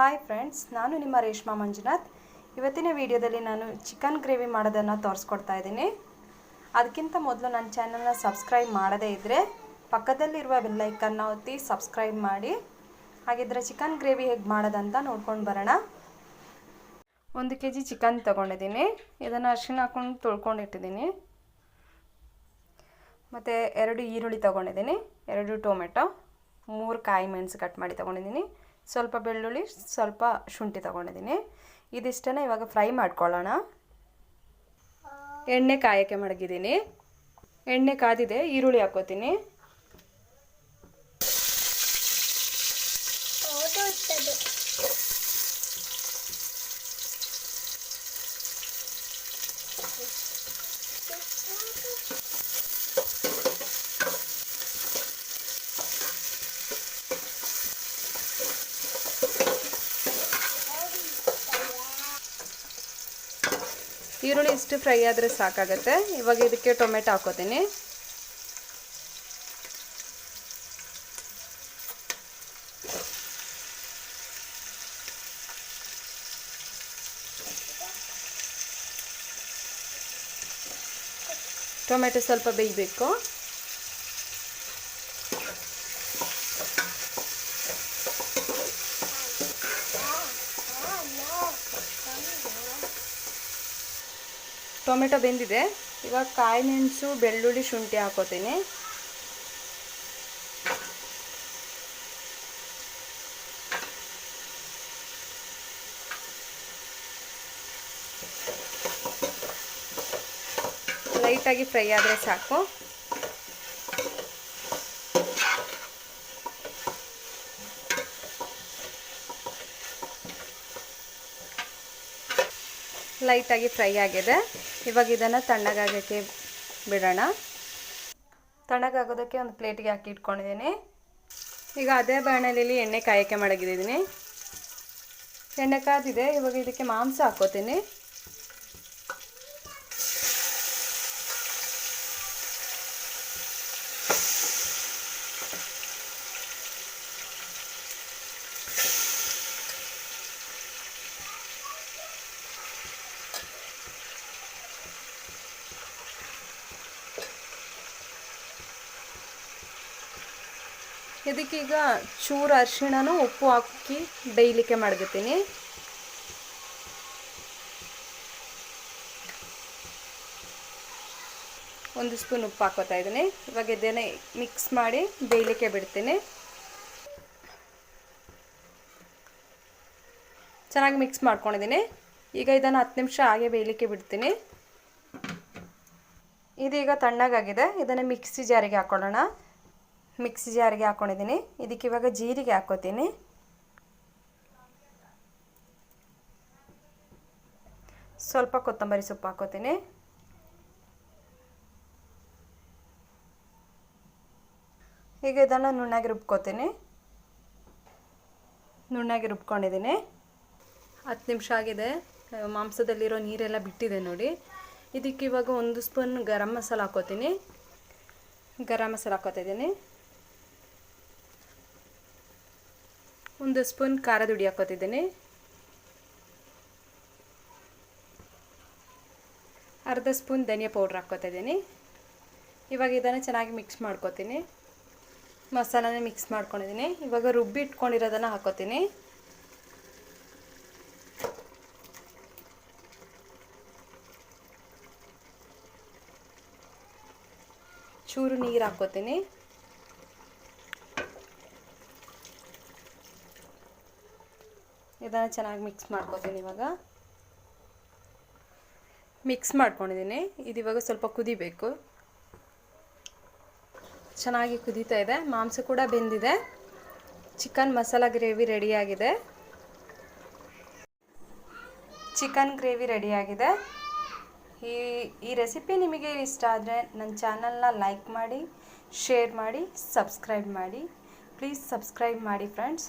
Hi friends ನಾನು ನಿಮ್ಮ ರೇಷ್ಮಾ ಮಂಜುನಾಥ್. ಇವತ್ತಿನ ವಿಡಿಯೋದಲ್ಲಿ ನಾನು ಚಿಕನ್ ಗ್ರೇವಿ ಮಾಡೋದನ್ನು ತೋರಿಸ್ಕೊಡ್ತಾ ಇದ್ದೀನಿ. ಅದಕ್ಕಿಂತ ಮೊದಲು ನನ್ನ ಚಾನಲ್ನ ಸಬ್ಸ್ಕ್ರೈಬ್ ಮಾಡದೇ ಇದ್ದರೆ ಪಕ್ಕದಲ್ಲಿರುವ ಬೆಲ್ಲೈಕನ್ನ ಒತ್ತಿ ಸಬ್ಸ್ಕ್ರೈಬ್ ಮಾಡಿ. ಹಾಗಿದ್ರೆ ಚಿಕನ್ ಗ್ರೇವಿ ಹೇಗೆ ಮಾಡೋದಂತ ನೋಡ್ಕೊಂಡು ಬರೋಣ. ಒಂದು ಕೆ ಜಿ ಚಿಕನ್ ತೊಗೊಂಡಿದ್ದೀನಿ. ಇದನ್ನು ಅರ್ಶಿನ ಹಾಕೊಂಡು ತೊಳ್ಕೊಂಡಿಟ್ಟಿದ್ದೀನಿ ಮತ್ತು ಎರಡು ಈರುಳ್ಳಿ ತೊಗೊಂಡಿದ್ದೀನಿ. ಎರಡು ಟೊಮೆಟೊ, ಮೂರು ಕಾಯಿ ಮೆಣಸು ಕಟ್ ಮಾಡಿ ತೊಗೊಂಡಿದ್ದೀನಿ. ಸ್ವಲ್ಪ ಬೆಳ್ಳುಳ್ಳಿ, ಸ್ವಲ್ಪ ಶುಂಠಿ ತಗೊಂಡಿದ್ದೀನಿ. ಇದಿಷ್ಟನ್ನು ಇವಾಗ ಫ್ರೈ ಮಾಡ್ಕೊಳ್ಳೋಣ. ಎಣ್ಣೆ ಕಾಯೋಕ್ಕೆ ಮಡಗಿದ್ದೀನಿ. ಎಣ್ಣೆ ಕಾದಿದೆ, ಈರುಳ್ಳಿ ಹಾಕೋತೀನಿ ಈರುಳ್ಳಿ ಇಷ್ಟು ಫ್ರೈ ಆದರೆ ಸಾಕಾಗುತ್ತೆ. ಇವಾಗ ಇದಕ್ಕೆ ಟೊಮೆಟೊ ಹಾಕೋತೀನಿ. ಟೊಮೆಟೊ ಸ್ವಲ್ಪ ಬೇಯಬೇಕು. ಟೊಮೆಟೊ ಬೆಂದಿದೆ. ಇವಾಗ ಕಾಯಿ ಮೆಣಸು ಬೆಳ್ಳುಳ್ಳಿ ಶುಂಠಿ ಹಾಕೋತೀನಿ. ಲೈಟಾಗಿ ಫ್ರೈ ಆದರೆ ಸಾಕು. ಲೈಟಾಗಿ ಫ್ರೈ ಆಗಿದೆ. ಇವಾಗ ಇದನ್ನು ತಣ್ಣಗಾಗೋಕ್ಕೆ ಬಿಡೋಣ. ತಣ್ಣಗಾಗೋದಕ್ಕೆ ಒಂದು ಪ್ಲೇಟಿಗೆ ಹಾಕಿ ಇಟ್ಕೊಂಡಿದ್ದೀನಿ. ಈಗ ಅದೇ ಬಾಣಲೆಯಲ್ಲಿ ಎಣ್ಣೆ ಕಾಯಕ್ಕೆ ಮಾಡಗಿದ್ದೀನಿ ಎಣ್ಣೆ ಕಾದಿದೆ ಇವಾಗ ಇದಕ್ಕೆ ಮಾಂಸ ಹಾಕೋತೀನಿ. ಇದಕ್ಕೀಗ ಚೂರು ಅರಿಶಿಣನೂ ಉಪ್ಪು ಹಾಕಿ ಬೇಯಲಿಕ್ಕೆ ಮಾಡ್ಕೊತೀನಿ ಒಂದು ಸ್ಪೂನ್ ಉಪ್ಪು ಹಾಕೋತಾ ಇದ್ದೀನಿ. ಇವಾಗ ಇದನ್ನೇ ಮಿಕ್ಸ್ ಮಾಡಿ ಬೇಯಲಿಕ್ಕೆ ಬಿಡ್ತೀನಿ. ಚೆನ್ನಾಗಿ ಮಿಕ್ಸ್ ಮಾಡ್ಕೊಂಡಿದ್ದೀನಿ. ಈಗ ಇದನ್ನು ಹತ್ತು ನಿಮಿಷ ಹಾಗೆ ಬೇಯಲಿಕ್ಕೆ ಬಿಡ್ತೀನಿ. ಇದೀಗ ತಣ್ಣಗಾಗಿದೆ. ಇದನ್ನು ಮಿಕ್ಸಿ ಜಾರಿಗೆ ಹಾಕೊಳ್ಳೋಣ. ಮಿಕ್ಸಿ ಜಾರಿಗೆ ಹಾಕ್ಕೊಂಡಿದ್ದೀನಿ ಇದಕ್ಕೆ ಇವಾಗ ಜೀರಿಗೆ ಹಾಕೋತೀನಿ. ಸ್ವಲ್ಪ ಕೊತ್ತಂಬರಿ ಸೊಪ್ಪು ಹಾಕೋತೀನಿ. ಈಗ ಇದನ್ನು ನುಣ್ಣಾಗಿ ರುಬ್ಕೋತೀನಿ. ನುಣ್ಣಗೆ ರುಬ್ಕೊಂಡಿದ್ದೀನಿ. ಹತ್ತು ನಿಮಿಷ ಆಗಿದೆ. ಮಾಂಸದಲ್ಲಿರೋ ನೀರೆಲ್ಲ ಬಿಟ್ಟಿದೆ ನೋಡಿ. ಇದಕ್ಕೆ ಇವಾಗ ಒಂದು ಸ್ಪೂನ್ ಗರಂ ಮಸಾಲ ಹಾಕೋತೀನಿ. ಗರಂ ಮಸಾಲ ಹಾಕೋತಿದ್ದೀನಿ ಒಂದು ಸ್ಪೂನ್ ಖಾರದ ಹುಡಿ ಹಾಕೋತಿದ್ದೀನಿ. ಅರ್ಧ ಸ್ಪೂನ್ ಧನಿಯಾ ಪೌಡ್ರ್ ಹಾಕ್ಕೋತಿದ್ದೀನಿ ಇವಾಗ ಇದನ್ನು ಚೆನ್ನಾಗಿ ಮಿಕ್ಸ್ ಮಾಡ್ಕೋತೀನಿ. ಮಸಾಲಾನೇ ಮಿಕ್ಸ್ ಮಾಡ್ಕೊಂಡಿದ್ದೀನಿ. ಇವಾಗ ರುಬ್ಬಿ ಇಟ್ಕೊಂಡಿರೋದನ್ನು ಹಾಕೋತೀನಿ. ಚೂರು ನೀರು ಹಾಕ್ಕೋತೀನಿ ಇದನ್ನು ಚೆನ್ನಾಗಿ ಮಿಕ್ಸ್ ಮಾಡ್ಕೋತೀನಿ ಇವಾಗ. ಮಿಕ್ಸ್ ಮಾಡ್ಕೊಂಡಿದ್ದೀನಿ ಇದು ಇವಾಗ ಸ್ವಲ್ಪ ಕುದಿಬೇಕು. ಚೆನ್ನಾಗಿ ಕುದೀತಾ ಇದೆ. ಮಾಂಸ ಕೂಡ ಬೆಂದಿದೆ. ಚಿಕನ್ ಮಸಾಲ ಗ್ರೇವಿ ರೆಡಿಯಾಗಿದೆ. ಚಿಕನ್ ಗ್ರೇವಿ ರೆಡಿಯಾಗಿದೆ. ಈ ಈ ರೆಸಿಪಿ ನಿಮಗೆ ಇಷ್ಟ ಆದರೆ ನನ್ನ ಚಾನಲ್ನ ಲೈಕ್ ಮಾಡಿ ಶೇರ್ ಮಾಡಿ ಸಬ್ಸ್ಕ್ರೈಬ್ ಮಾಡಿ. ಪ್ಲೀಸ್ ಸಬ್ಸ್ಕ್ರೈಬ್ ಮಾಡಿ ಫ್ರೆಂಡ್ಸ್